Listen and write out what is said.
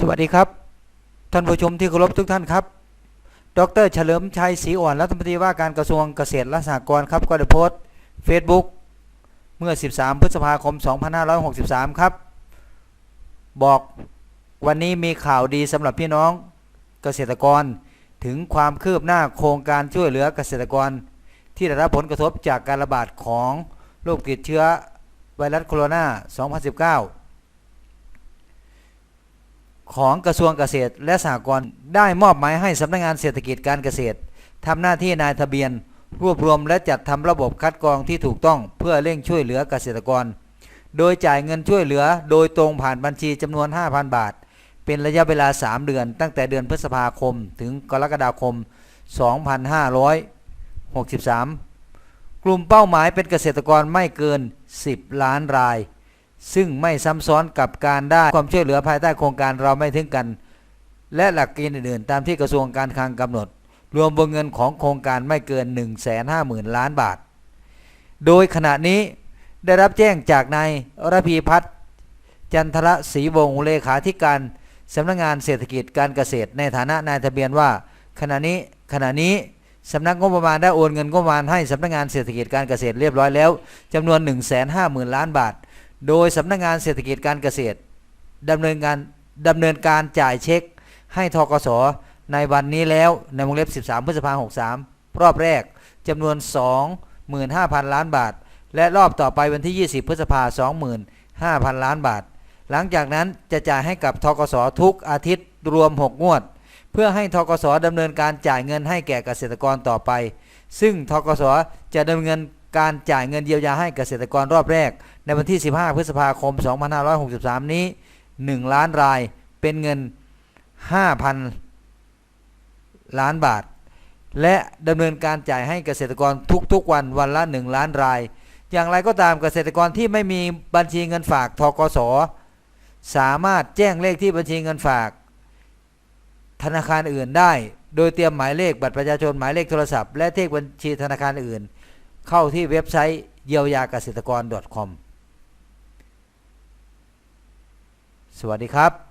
สวัสดีครับ ท่านผู้ชมที่เคารพทุกท่านครับ ดรเฉลิมชัยศรีอ่อนรัฐมนตรีว่าการกระทรวงเกษตรและสหกรณ์ครับก็ได้โพสต์เฟซบุ๊กเมื่อ 13 พฤษภาคม 2563 ครับ บอกวันนี้มีข่าวดีสำหรับพี่น้องเกษตรกรถึงความคืบหน้าโครงการช่วยเหลือเกษตรกร ที่ได้รับผลกระทบจากการระบาดของโรคติดเชื้อไวรัสโคโรนา 2019 ของกระทรวงเกษตรและสหกรณ์ได้มอบหมายให้สำนักงานเศรษฐกิจการเกษตรทำหน้าที่นายทะเบียน รวบรวมและจัดทำระบบคัดกรองที่ถูกต้องเพื่อเร่งช่วยเหลือเกษตรกร โดยจ่ายเงินช่วยเหลือโดยตรงผ่านบัญชีจำนวน 5,000 บาท เป็นระยะเวลา 3 เดือน ตั้งแต่เดือนพฤษภาคม ถึงกรกฎาคม 2563 กลุ่มเป้าหมายเป็นเกษตรกรไม่เกิน 10 ล้านราย ซึ่งไม่ซ้ำซ้อนกับการได้ความช่วยเหลือภายใต้โครงการเราไม่ทิ้งกัน และหลักเกณฑ์อื่นๆ ตามที่กระทรวงการคลังกำหนด รวมวงเงินของโครงการไม่เกิน 150,000 ล้านบาท โดยขณะนี้ได้รับแจ้งจากนายระพีพัฒน์จันทรศรีวงศ์เลขาธิการสำนักงานเศรษฐกิจการเกษตรในฐานะนายทะเบียนว่า ขณะนี้ขณะนี้สำนักงบประมาณได้โอนเงินงบประมาณให้สำนักงานเศรษฐกิจการเกษตรเรียบร้อยแล้วจำนวน 150,000 ล้านบาท โดยสำนักงานเศรษฐกิจการเกษตรดำเนินการดำเนินการจ่ายเช็ค ให้ทกสในวันนี้แล้วในวงเล็บ 13 พฤษภาคม63 รอบแรกจำนวน 25,000 ล้านบาท และรอบต่อไปวันที่ 20 พฤษภาคม25,000 ล้านบาท หลังจากนั้นจะจ่ายให้กับทกสทุกอาทิตย์รวม 6 งวด เพื่อให้ทกสดำเนินการจ่ายเงินให้แก่เกษตรกรต่อไป ซึ่งทกสจะดำเนิน การจ่ายเงินเยียวยาให้เกษตรกรรอบแรก ในวันที่ 15 พฤษภาคม 2563 นี้ 1 ล้านรายเป็นเงิน 5,000 ล้านบาท และดำเนินการจ่ายให้เกษตรกรทุกๆวันวันละ 1 ล้านราย อย่างไรก็ตามเกษตรกรที่ไม่มีบัญชีเงินฝากทกส สามารถแจ้งเลขที่บัญชีเงินฝาก ธนาคารอื่นได้ โดยเตรียมหมายเลขบัตรประชาชนหมายเลขโทรศัพท์และเลขบัญชีธนาคารอื่น เข้าที่เว็บไซต์เยียวยาเกษตรกร .com สวัสดีครับ